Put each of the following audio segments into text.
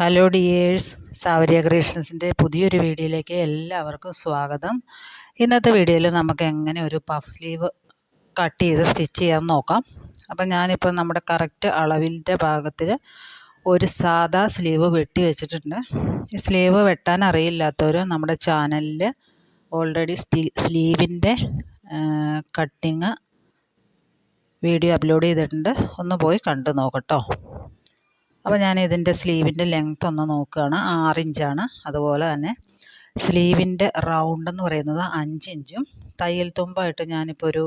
Hello dears Sawariya ക്രിയേഷൻസിന്റെ പുതിയൊരു വീഡിയോയിലേക്ക് എല്ലാവർക്കും സ്വാഗതം. ഇന്നത്തെ വീഡിയോയിൽ നമുക്ക് എങ്ങനെ ഒരു പഫ് സ്ലീവ് കട്ട് ചെയ്ത് സ്റ്റിച്ച് ചെയ്യാൻ നോക്കാം. അപ്പം ഞാനിപ്പോൾ നമ്മുടെ കറക്റ്റ് അളവിന്റെ ഭാഗത്തിൽ ഒരു സാദാ സ്ലീവ് വെട്ടി വെച്ചിട്ടുണ്ട്. ഈ സ്ലീവ് വെട്ടാൻ അറിയില്ലാത്തവർ നമ്മുടെ ചാനലിൽ ഓൾറെഡി സ്ലീവിന്റെ കട്ടിങ് വീഡിയോ അപ്ലോഡ് ചെയ്തിട്ടുണ്ട്. ഒന്ന് പോയി കണ്ടു നോക്കട്ടോ. അപ്പോൾ ഞാൻ ഇതിന്റെ സ്ലീവിന്റെ ലെങ്ത് ഒന്ന് നോക്കുകയാണ് ആറ് ഇഞ്ചാണ് അതുപോലെ തന്നെ സ്ലീവിന്റെ റൗണ്ട് എന്ന് പറയുന്നത് അഞ്ച് ഇഞ്ചും തയ്യൽ തുമ്പായിട്ട് ഞാനിപ്പോൾ ഒരു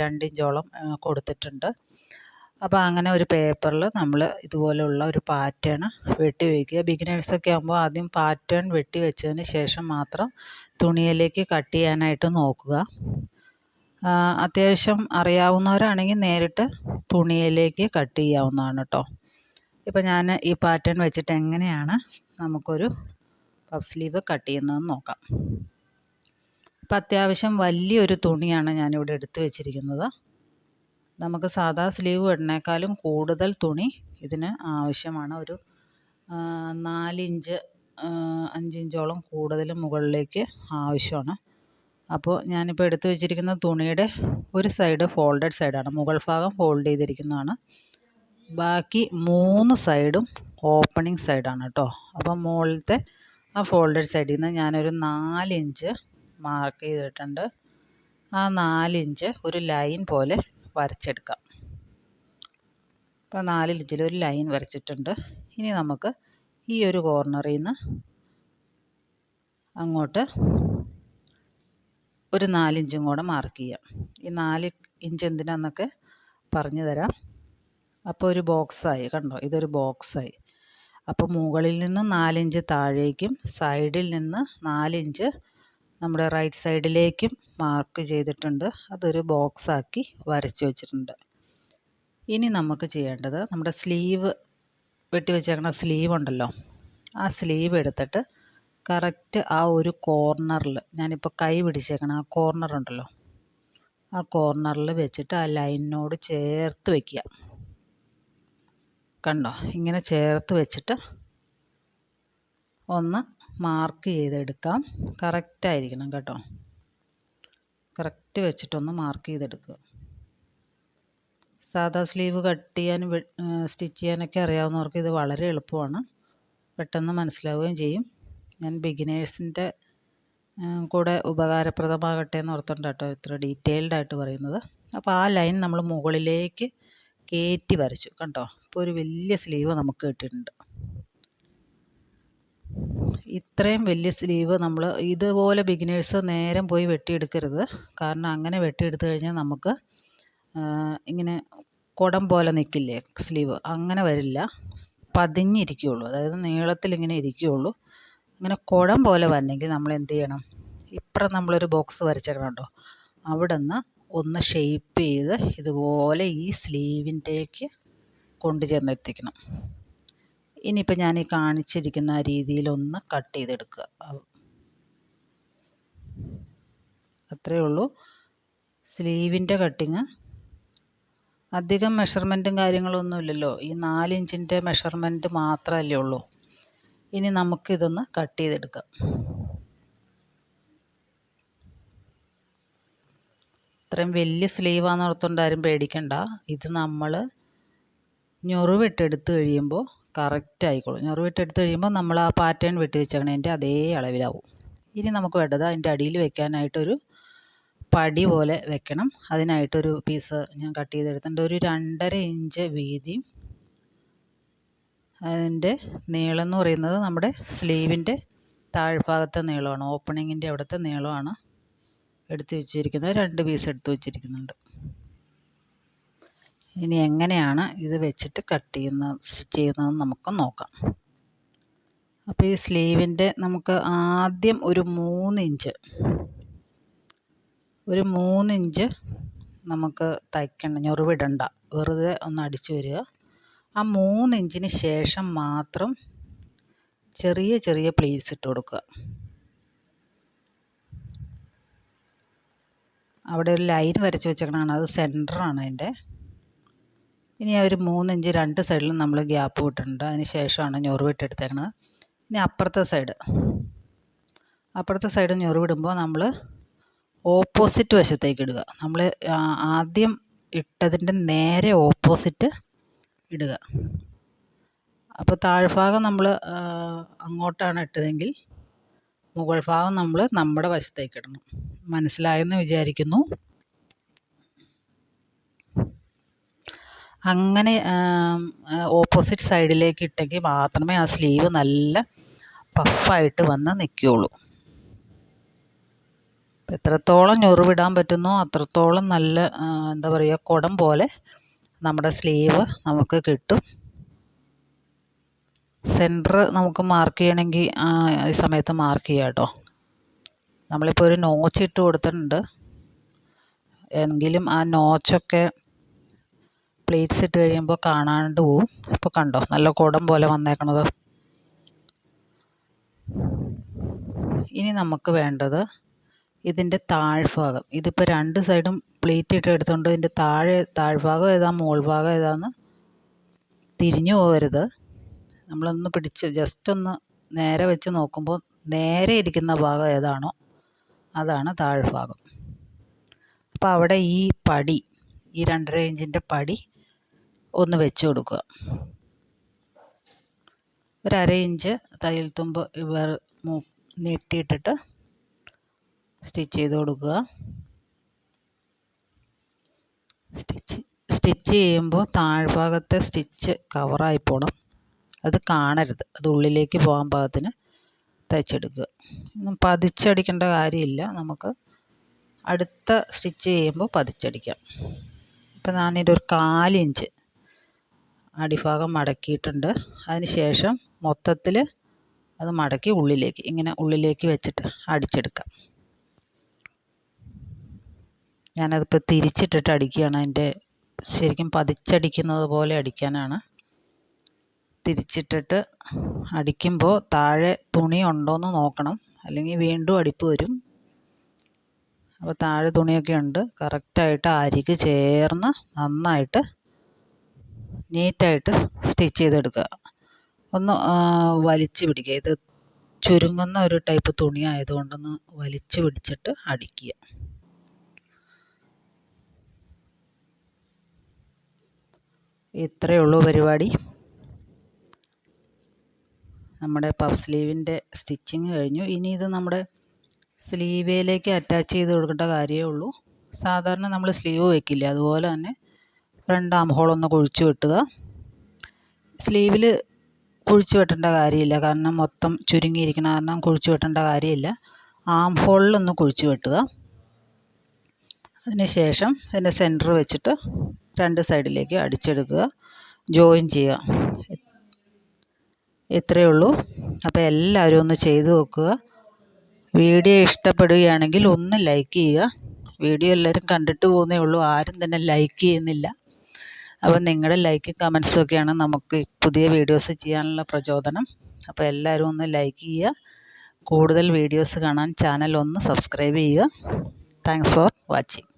രണ്ട് ഇഞ്ചോളം കൊടുത്തിട്ടുണ്ട്. അപ്പോൾ അങ്ങനെ ഒരു പേപ്പറിൽ നമ്മൾ ഇതുപോലെയുള്ള ഒരു പാറ്റേൺ വെട്ടി വയ്ക്കുക ബിഗിനേഴ്സൊക്കെ ആകുമ്പോൾ ആദ്യം പാറ്റേൺ വെട്ടി വെച്ചതിന് ശേഷം മാത്രം തുണിയിലേക്ക് കട്ട് ചെയ്യാനായിട്ട് നോക്കുക. അത്യാവശ്യം അറിയാവുന്നവരാണെങ്കിൽ നേരിട്ട് തുണിയിലേക്ക് കട്ട് ചെയ്യാവുന്നതാണ് കേട്ടോ ഇപ്പോൾ ഞാൻ ഈ പാറ്റേൺ വെച്ചിട്ട് എങ്ങനെയാണ് നമുക്കൊരു പഫ് സ്ലീവ് കട്ട് ചെയ്യുന്നതെന്ന് നോക്കാം. ഇപ്പം അത്യാവശ്യം വലിയൊരു തുണിയാണ് ഞാനിവിടെ എടുത്തു വെച്ചിരിക്കുന്നത്. നമുക്ക് സാധാ സ്ലീവ് ഇടുന്നേക്കാളും കൂടുതൽ തുണി ഇതിന് ആവശ്യമാണ്. ഒരു നാലിഞ്ച് അഞ്ചിഞ്ചോളം കൂടുതൽ മുകളിലേക്ക് ആവശ്യമാണ്. അപ്പോൾ ഞാനിപ്പോൾ എടുത്തു വെച്ചിരിക്കുന്ന തുണിയുടെ ഒരു സൈഡ് ഫോൾഡഡ് സൈഡാണ് മുകൾ ഭാഗം ഫോൾഡ് ചെയ്തിരിക്കുന്നതാണ്. ബാക്കി മൂന്ന് സൈഡും ഓപ്പണിംഗ് സൈഡാണ് കേട്ടോ. അപ്പം മുകളിലത്തെ ആ ഫോൾഡഡ് സൈഡിൽ നിന്ന് ഞാനൊരു നാലിഞ്ച് മാർക്ക് ചെയ്തിട്ടുണ്ട്. ആ നാലിഞ്ച് ഒരു ലൈൻ പോലെ വരച്ചെടുക്കാം. അപ്പോൾ നാലിഞ്ചിൽ ഒരു ലൈൻ വരച്ചിട്ടുണ്ട്. ഇനി നമുക്ക് ഈ ഒരു കോർണറിൽ നിന്ന് അങ്ങോട്ട് ഒരു നാലിഞ്ചും കൂടെ മാർക്ക് ചെയ്യാം. ഈ നാല് ഇഞ്ച് എന്തിനാന്നൊക്കെ പറഞ്ഞു തരാം. അപ്പോൾ ഒരു ബോക്സായി കണ്ടോ? ഇതൊരു ബോക്സായി. അപ്പോൾ മുകളിൽ നിന്ന് നാലിഞ്ച് താഴേക്കും സൈഡിൽ നിന്ന് നാലിഞ്ച് നമ്മുടെ റൈറ്റ് സൈഡിലേക്കും മാർക്ക് ചെയ്തിട്ടുണ്ട്. അതൊരു ബോക്സാക്കി വരച്ച് വെച്ചിട്ടുണ്ട്. ഇനി നമുക്ക് ചെയ്യേണ്ടത് നമ്മുടെ സ്ലീവ് വെട്ടി വെച്ചേക്കണ സ്ലീവ് ഉണ്ടല്ലോ ആ സ്ലീവ് എടുത്തിട്ട് കറക്റ്റ് ആ ഒരു കോർണറിൽ ഞാനിപ്പോൾ കൈ പിടിച്ചേക്കണം ആ കോർണർ ഉണ്ടല്ലോ ആ കോർണറിൽ വെച്ചിട്ട് ആ ലൈനിനോട് ചേർത്ത് വയ്ക്കുക കണ്ടോ? ഇങ്ങനെ ചേർത്ത് വെച്ചിട്ട് ഒന്ന് മാർക്ക് ചെയ്തെടുക്കാം. കറക്റ്റായിരിക്കണം കേട്ടോ. കറക്റ്റ് വെച്ചിട്ടൊന്ന് മാർക്ക് ചെയ്തെടുക്കുക. സാധാ സ്ലീവ് കട്ട് ചെയ്യാനും സ്റ്റിച്ച് ചെയ്യാനൊക്കെ അറിയാവുന്നവർക്ക് ഇത് വളരെ എളുപ്പമാണ്. പെട്ടെന്ന് മനസ്സിലാവുകയും ചെയ്യും. ഞാൻ ബിഗിനേഴ്സിന്റെ കൂടെ ഉപകാരപ്രദമാകട്ടെ എന്ന് ഓർത്തുകൊണ്ട് കേട്ടോ ഇത്ര ഡീറ്റെയിൽഡ് ആയിട്ട് പറയുന്നത്. അപ്പോൾ ആ ലൈൻ നമ്മൾ മുകളിലേക്ക് കയറ്റി വരച്ചു. കണ്ടോ? ഇപ്പോൾ ഒരു വലിയ സ്ലീവ് നമുക്ക് കിട്ടിയിട്ടുണ്ട്. ഇത്രയും വലിയ സ്ലീവ് നമ്മൾ ഇതുപോലെ ബിഗിനേഴ്സ് നേരം പോയി വെട്ടിയെടുക്കരുത്. കാരണം അങ്ങനെ വെട്ടിയെടുത്തു കഴിഞ്ഞാൽ നമുക്ക് ഇങ്ങനെ കുടം പോലെ നിൽക്കില്ലേ സ്ലീവ് അങ്ങനെ വരില്ല. പതിഞ്ഞിരിക്കുകയുള്ളൂ അതായത് നീളത്തിൽ ഇങ്ങനെ ഇരിക്കുകയുള്ളൂ ഇങ്ങനെ കുടം പോലെ വരണമെങ്കിൽ നമ്മൾ എന്ത് ചെയ്യണം? ഇപ്പുറം നമ്മളൊരു ബോക്സ് വരച്ചേക്കണം കേട്ടോ അവിടെ നിന്ന് ഒന്ന് ഷെയ്പ്പ് ചെയ്ത് ഇതുപോലെ ഈ സ്ലീവിന്റേക്ക് കൊണ്ടു ചെന്നെത്തിക്കണം. ഇനിയിപ്പോൾ ഞാൻ ഈ കാണിച്ചിരിക്കുന്ന രീതിയിലൊന്ന് കട്ട് ചെയ്തെടുക്കുക. അത്രയേ ഉള്ളൂ. സ്ലീവിന്റെ കട്ടിങ് അധികം മെഷർമെന്റും കാര്യങ്ങളൊന്നും ഇല്ലല്ലോ. ഈ നാലിഞ്ചിന്റെ മെഷർമെന്റ് മാത്രമല്ലേ ഉള്ളൂ. ഇനി നമുക്കിതൊന്ന് കട്ട് ചെയ്തെടുക്കാം. ഇത്രയും വലിയ സ്ലീവാന്ന് ഓർത്തുകൊണ്ട് ആരും പേടിക്കണ്ട. ഇത് നമ്മൾ ഞൊറിവിട്ടെടുത്ത് കഴിയുമ്പോൾ കറക്റ്റ് ആയിക്കോളും. ഞൊറിവിട്ടെടുത്ത് കഴിയുമ്പോൾ നമ്മൾ ആ പാറ്റേൺ വെട്ടി വെച്ചേക്കണതിന്റെ അതേ അളവിലാവും. ഇനി നമുക്ക് വേണ്ടത് അതിന്റെ അടിയിൽ വെക്കാനായിട്ടൊരു പടി പോലെ വെക്കണം. അതിനായിട്ടൊരു പീസ് ഞാൻ കട്ട് ചെയ്തെടുത്തിട്ടുണ്ട്. ഒരു രണ്ടര ഇഞ്ച് വീതി അതിന്റെ നീളം എന്ന് പറയുന്നത് നമ്മുടെ സ്ലീവിന്റെ താഴ്ഭാഗത്തെ നീളമാണ്. ഓപ്പണിങ്ങിന്റെ അവിടുത്തെ നീളമാണ്. എടുത്ത് വെച്ചിരിക്കുന്നത് രണ്ട് പീസ് എടുത്തു വെച്ചിരിക്കുന്നുണ്ട്. ഇനി എങ്ങനെയാണ് ഇത് വെച്ചിട്ട് കട്ട് ചെയ്യുന്ന സ്റ്റിച്ച് ചെയ്യുന്നതെന്ന് നമുക്ക് നോക്കാം. അപ്പോൾ ഈ സ്ലീവിന്റെ നമുക്ക് ആദ്യം ഒരു മൂന്ന് ഇഞ്ച് ഒരു മൂന്ന് ഇഞ്ച് നമുക്ക് തയ്ക്കണം ഞൊറിവിടണ്ട. വെറുതെ ഒന്ന് അടിച്ചു വരിക. ആ മൂന്ന് ഇഞ്ചിന് ശേഷം മാത്രം ചെറിയ ചെറിയ പ്ലീസ് ഇട്ട് കൊടുക്കുക. അവിടെ ഒരു ലൈൻ വരച്ച് വെച്ചേക്കണതാണ്. അത് സെന്ററാണ് അതിന്റെ. ഇനി ഒരു മൂന്നിഞ്ച് രണ്ട് സൈഡിലും നമ്മൾ ഗ്യാപ്പ് വിട്ടിട്ടുണ്ട്. അതിന് ശേഷമാണ് ഞൊറിവ് ഇട്ടെടുത്തേക്കണത്. ഇനി അപ്പുറത്തെ സൈഡ്. അപ്പുറത്തെ സൈഡ് ഞൊറിവിടുമ്പോൾ നമ്മൾ ഓപ്പോസിറ്റ് വശത്തേക്ക് ഇടുക. നമ്മൾ ആദ്യം ഇട്ടതിന്റെ നേരെ ഓപ്പോസിറ്റ് ഇടുക. അപ്പോൾ താഴ്ഭാഗം നമ്മൾ അങ്ങോട്ടാണ് ഇട്ടതെങ്കിൽ മുകൾ ഭാഗം നമ്മൾ നമ്മുടെ വശത്തേക്ക് ഇടണം. മനസ്സിലായെന്ന് വിചാരിക്കുന്നു. അങ്ങനെ ഓപ്പോസിറ്റ് സൈഡിലേക്ക് ഇട്ടെങ്കിൽ മാത്രമേ ആ സ്ലീവ് നല്ല പഫായിട്ട് വന്ന് നിൽക്കുകയുള്ളൂ എത്രത്തോളം ഞൊറിവിടാൻ പറ്റുന്നോ അത്രത്തോളം നല്ല എന്താ പറയുക കുടം പോലെ നമ്മുടെ സ്ലീവ് നമുക്ക് കിട്ടും. സെന്റർ നമുക്ക് മാർക്ക് ചെയ്യണമെങ്കിൽ ഈ സമയത്ത് മാർക്ക് ചെയ്യാം കേട്ടോ നമ്മളിപ്പോൾ ഒരു നോച്ച് ഇട്ട് കൊടുത്തിട്ടുണ്ട്. എങ്കിലും ആ നോച്ചൊക്കെ പ്ലേറ്റ്സ് ഇട്ട് കഴിയുമ്പോൾ കാണാണ്ട് പോവും. ഇപ്പോൾ കണ്ടോ നല്ല കുടം പോലെ വന്നേക്കണത്. ഇനി നമുക്ക് വേണ്ടത് ഇതിന്റെ താഴ്ഭാഗം. ഇതിപ്പോൾ രണ്ട് സൈഡും പ്ലേറ്റ് ഇട്ട് എടുത്തുകൊണ്ട് ഇതിന്റെ താഴെ താഴ്ഭാഗം ഏതാ മോൾ ഭാഗം ഏതാന്ന് തിരിഞ്ഞു പോകരുത്. നമ്മളൊന്ന് പിടിച്ച് ജസ്റ്റ് ഒന്ന് നേരെ വെച്ച് നോക്കുമ്പോൾ നേരെ ഇരിക്കുന്ന ഭാഗം ഏതാണോ അതാണ് താഴ്ഭാഗം. അപ്പോൾ അവിടെ ഈ പടി ഈ രണ്ടര ഇഞ്ചിന്റെ പടി ഒന്ന് വെച്ച് കൊടുക്കുക. ഒരു അര ഇഞ്ച് തയ്യൽ തുമ്പ് ഇവർ നീട്ടിയിട്ടിട്ട് സ്റ്റിച്ച് ചെയ്ത് കൊടുക്കുക. സ്റ്റിച്ച് സ്റ്റിച്ച് ചെയ്യുമ്പോൾ താഴ്ഭാഗത്തെ സ്റ്റിച്ച് കവറായി പോകണം അത് കാണരുത്. അത് ഉള്ളിലേക്ക് പോകാൻ പാകത്തിന് തയ്ച്ചെടുക്കുക പതിച്ചടിക്കേണ്ട കാര്യമില്ല. നമുക്ക് അടുത്ത സ്റ്റിച്ച് ചെയ്യുമ്പോൾ പതിച്ചടിക്കാം. ഇപ്പം ഞാനിതിന്റെ ഒരു കാലിഞ്ച് അടിഭാഗം മടക്കിയിട്ടുണ്ട്. അതിന് ശേഷം മൊത്തത്തിൽ അത് മടക്കി ഉള്ളിലേക്ക് ഇങ്ങനെ ഉള്ളിലേക്ക് വെച്ചിട്ട് അടിച്ചെടുക്കാം. ഞാനതിപ്പോൾ തിരിച്ചിട്ടിട്ട് അടിക്കുകയാണ്. അതിന്റെ ശരിക്കും പതിച്ചടിക്കുന്നത് പോലെ അടിക്കാനാണ്. തിരിച്ചിട്ടിട്ട് അടിക്കുമ്പോൾ താഴെ തുണി ഉണ്ടോയെന്ന് നോക്കണം. അല്ലെങ്കിൽ വീണ്ടും അടിപ്പ് വരും. അപ്പോൾ താഴെ തുണിയൊക്കെ ഉണ്ട്. കറക്റ്റായിട്ട് അരിക് ചേർന്ന് നന്നായിട്ട് നീറ്റായിട്ട് സ്റ്റിച്ച് ചെയ്തെടുക്കുക. ഒന്ന് വലിച്ച് പിടിക്കുക. ഇത് ചുരുങ്ങുന്ന ഒരു ടൈപ്പ് തുണി ആയതുകൊണ്ടൊന്ന് വലിച്ച് പിടിച്ചിട്ട് അടിക്കുക. ഇത്രയേ ഉള്ളൂ പരിപാടി. നമ്മുടെ പഫ് സ്ലീവിന്റെ സ്റ്റിച്ചിങ് കഴിഞ്ഞു. ഇനി ഇത് നമ്മുടെ സ്ലീവിലേക്ക് അറ്റാച്ച് ചെയ്ത് കൊടുക്കേണ്ട കാര്യമേ ഉള്ളൂ. സാധാരണ നമ്മൾ സ്ലീവ് വയ്ക്കില്ല അതുപോലെ തന്നെ ഫ്രണ്ട് ആം ഹോളൊന്ന് കുഴിച്ച് വെട്ടുക. സ്ലീവിൽ കുഴിച്ച് വെട്ടേണ്ട കാര്യമില്ല. കാരണം മൊത്തം ചുരുങ്ങിയിരിക്കുന്ന കാരണം കുഴിച്ച് വെട്ടേണ്ട കാര്യമില്ല. ആം ഹോളിലൊന്ന് കുഴിച്ച് വെട്ടുക. അതിനുശേഷം ഇതിന്റെ സെന്റർ വെച്ചിട്ട് രണ്ട് സൈഡിലേക്ക് അടിച്ചെടുക്കുക. ജോയിൻ ചെയ്യുക. ഇത്രയേ ഉള്ളൂ. അപ്പോൾ എല്ലാവരും ഒന്ന് ചെയ്തു നോക്കുക. വീഡിയോ ഇഷ്ടപ്പെടുകയാണെങ്കിൽ ഒന്ന് ലൈക്ക് ചെയ്യുക. വീഡിയോ എല്ലാവരും കണ്ടിട്ട് പോകുന്നേ ഉള്ളൂ. ആരും തന്നെ ലൈക്ക് ചെയ്യുന്നില്ല. അപ്പോൾ നിങ്ങളുടെ ലൈക്കും കമൻസും ഒക്കെയാണ് നമുക്ക് പുതിയ വീഡിയോസ് ചെയ്യാനുള്ള പ്രചോദനം. അപ്പോൾ എല്ലാവരും ഒന്ന് ലൈക്ക് ചെയ്യുക. കൂടുതൽ വീഡിയോസ് കാണാൻ ചാനൽ ഒന്ന് സബ്സ്ക്രൈബ് ചെയ്യുക. Thanks for watching